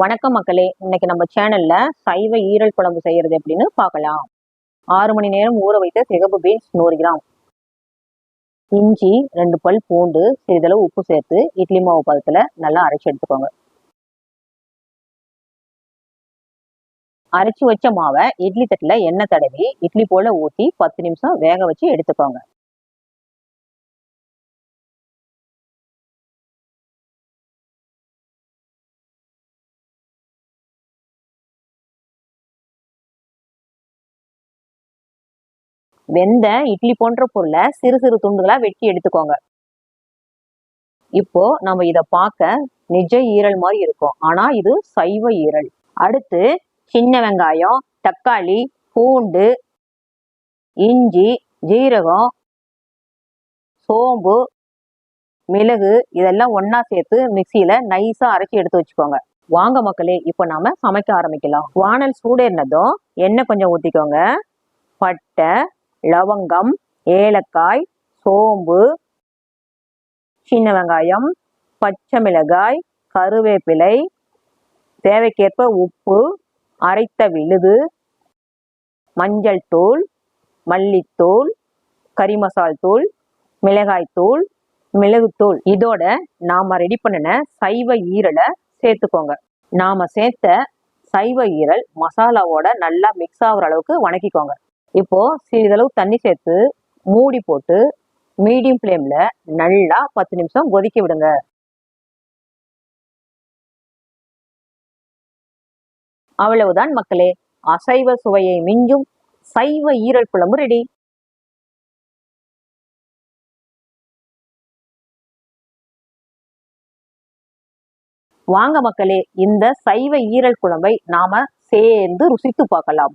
வணக்கம் மக்களே. இன்னைக்கு நம்ம சேனல்ல சைவ ஈரல் குழம்பு செய்யறது எப்படின்னு பார்க்கலாம். ஆறு மணி நேரம் ஊற வைத்த சிகப்பு பீன்ஸ் நூறு கிராம். இஞ்சி ரெண்டு பல் பூண்டு சிறிதளவு உப்பு சேர்த்து இட்லி மாவு பதத்துல நல்லா அரைச்சு எடுத்துக்கோங்க. அரைச்சு வச்ச மாவை இட்லி தட்டில் எண்ணெய் தடவி இட்லி போல ஊற்றி பத்து நிமிஷம் வேக வச்சு எடுத்துக்கோங்க. வெந்த இட்லி போன்ற பொருளை சிறு சிறு துண்டுகளா வெட்டி எடுத்துக்கோங்க. இப்போ நம்ம இத பார்க்க நிஜ ஈரல் மாதிரி இருக்கும். ஆனா இது சைவ ஈரல். அடுத்து சின்ன வெங்காயம் தக்காளி பூண்டு இஞ்சி ஜீரகம் சோம்பு மிளகு இதெல்லாம் ஒன்னா சேர்த்து மிக்சியில நைஸா அரைச்சி எடுத்து வச்சுக்கோங்க. வாங்க மக்களே இப்போ நாம சமைக்க ஆரம்பிக்கலாம். வானல் சூடேறினதும் எண்ணெய் கொஞ்சம் ஊத்திக்கோங்க. பட்டை லவங்கம் ஏலக்காய் சோம்பு சின்ன வெங்காயம் பச்சை மிளகாய் கருவேப்பிலை தேவைக்கேற்ப உப்பு அரைத்த விழுது மஞ்சள் தூள் மல்லித்தூள் கறி மசால் தூள் மிளகாய்த்தூள் மிளகுத்தூள் இதோட நாம ரெடி பண்ணின சைவ ஈரலை சேர்த்துக்கோங்க. நாம சேர்த்த சைவ ஈரல் மசாலாவோட நல்லா மிக்ஸ் ஆகுற அளவுக்கு வணக்கிக்கோங்க. இப்போ சிறிதளவு தண்ணி சேர்த்து மூடி போட்டு மீடியம் ஃப்ளேம்ல நல்லா பத்து நிமிஷம் கொதிக்க விடுங்க. அவ்வளவுதான் மக்களே. அசைவ சுவையை மிஞ்சும் சைவ ஈரல் குழம்பு ரெடி வாங்க மக்களே இந்த சைவ ஈரல் குழம்பை நாம சேர்ந்து ருசித்து பார்க்கலாம்.